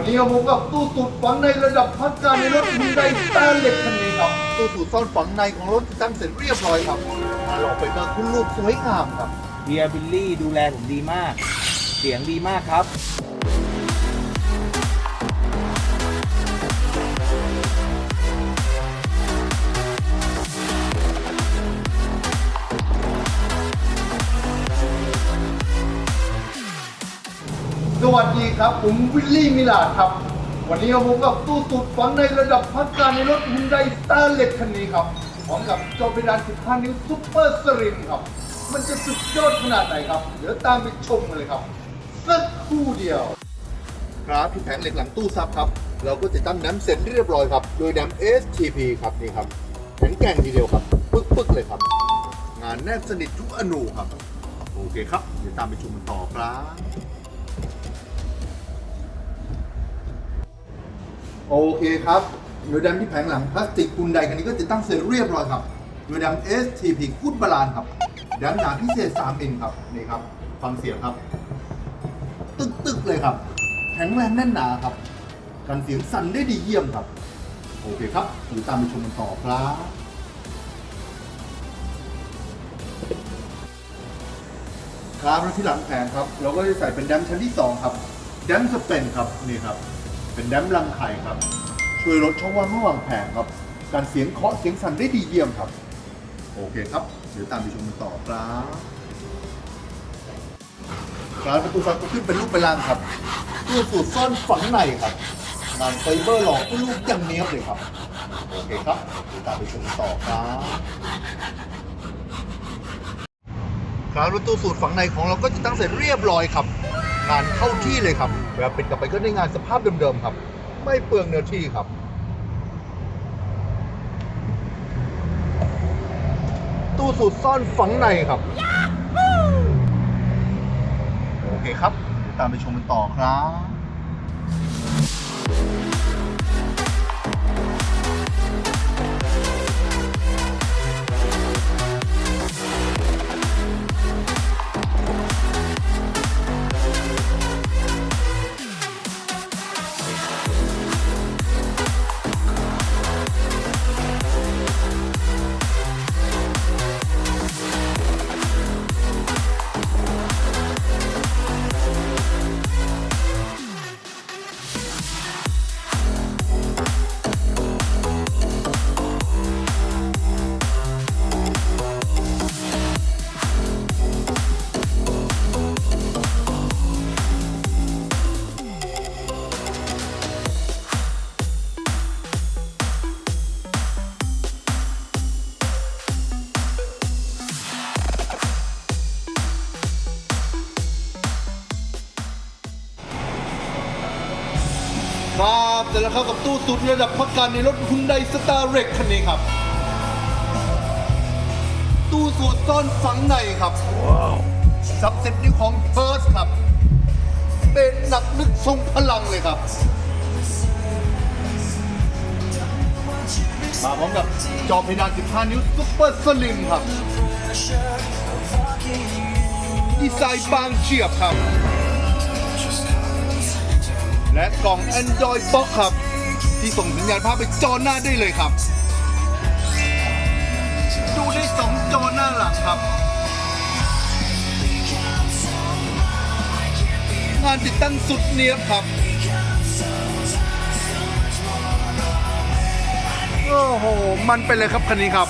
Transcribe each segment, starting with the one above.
วันนี้เราพบกับตู้สูตรฝังในระดับพักการในรถฮุนไดสแตนเล็กคันนี้ครับ ตู้สูตรซ่อนฝังในของรถที่ตั้งเสร็จเรียบร้อยครับมาหลอกไปก็คุณลูกสวยงามครับเบียร์บิลลี่ดูแลผมดีมาก เสียงดีมากครับ สวัสดีครับ ผมวิลลี่มิลาดครับ วันนี้เราพบกับตู้สูตรฝังในระดับพักการในรถฮุนไดสตาร์เล็กคันนี้ครับพร้อมกับจอเพดาน 15 นิ้วซุปเปอร์สลิมครับ มันจะสุดยอดขนาดไหนครับ เดี๋ยวตามไปชมกันเลยครับสักครู่เดียว ครับที่แผงเหล็กหลังตู้ซับครับ เราก็จะตั้งน้ำเสร็จเรียบร้อยครับ โดยน้ำ STP ครับนี่ครับแข็งแกร่งทีเดียวครับปึ๊กๆเลยครับ งานแนบสนิททุกอนูครับ โอเคครับ เดี๋ยวตามไปชมกันต่อครับ โอเคครับหน่วยดำที่แผงหลังพลาสติกปูนใดคันนี้ก็จะตั้งเสร็จเรียบร้อยครับหน่วยดำ STP คูดบาลานครับดำหนาพิเศษ3มิลครับนี่ครับฟังเสียงครับ ตึกๆเลยครับแข็งแรงแน่นหนาครับกันเสียงสั่นได้ดีเยี่ยมครับ โอเคครับเดี๋ยวตามไปชมกันต่อครับครับแล้วที่หลังแผงครับ เราก็จะใส่เป็นแดมชั้นที่ 2 ครับ แดมสเปนครับนี่ครับ เป็นแดมรังไข่ครับ ช่วยลดช่องว่างระหว่างแผงครับ การเสียงเคาะเสียงสั่นได้ดีเยี่ยมครับ โอเคครับ เดี๋ยวตามไปชมกันต่อครับครับประตูซับก็ขึ้นเป็นรูปเป็นร่างครับตู้สูตรซ่อนฝังในครับงานไฟเบอร์หลอกผู้ลูกอยังเนี้ยบเลยครับ โอเคครับเดี๋ยวตามไปชมกันต่อครับครับรถตู้สูตรฝังในของเราก็จะตั้งเสร็จเรียบร้อยครับ งานเข้าที่เลยครับเวลาปิดกลับไปก็ได้งานสภาพเดิมๆครับ ไม่เปลืองเนื้อที่ครับตู้สูตรซ่อนฝังในครับ โอเคครับ ตามไปชมกันต่อครับ แล้วครับกับตู้สูตรระดับพักการในรถฮุนไดสตาร์เร็กคันนี้ครับ ตู้สูตรซ่อนฝังในครับซับเซ็ตนิ้วของเพิร์สครับ เป็นหนักนึกทรงพลังเลยครับมาพร้อมกับจอเพดาน 15 นิ้วซุปเปอร์สลิมครับ ดีไซน์บางเฉียบครับ และกล่อง Android Box ครับ ที่ส่งสัญญาณภาพไปจอหน้าได้เลยครับ ดูได้สองจอหน้าหลังครับ งานติดตั้งสุดเนียบครับ โอ้โห มันไปเลยครับคันนี้ครับ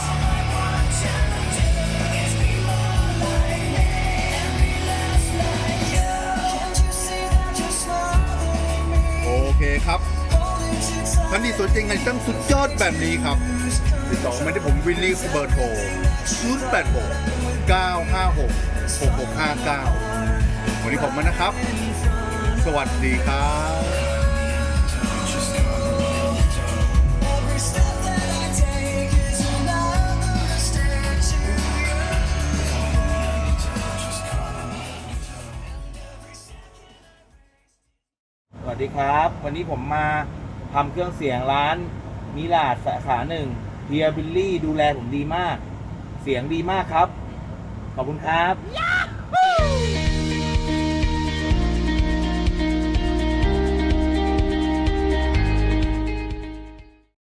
เคครับท่านที่สนใจงานตั้งสุดยอดแบบนี้ครับ ติดต่อมาที่ผมวิลลี่เบอร์โทร086 956 6659 วันนี้ผมมานะครับ สวัสดีครับ ดีครับ วันนี้ผมมาทำเครื่องเสียงร้านมิลาดสาขาหนึ่งเฮียบิลลี่ดูแลผมดีมาก เสียงดีมากครับ ขอบคุณครับ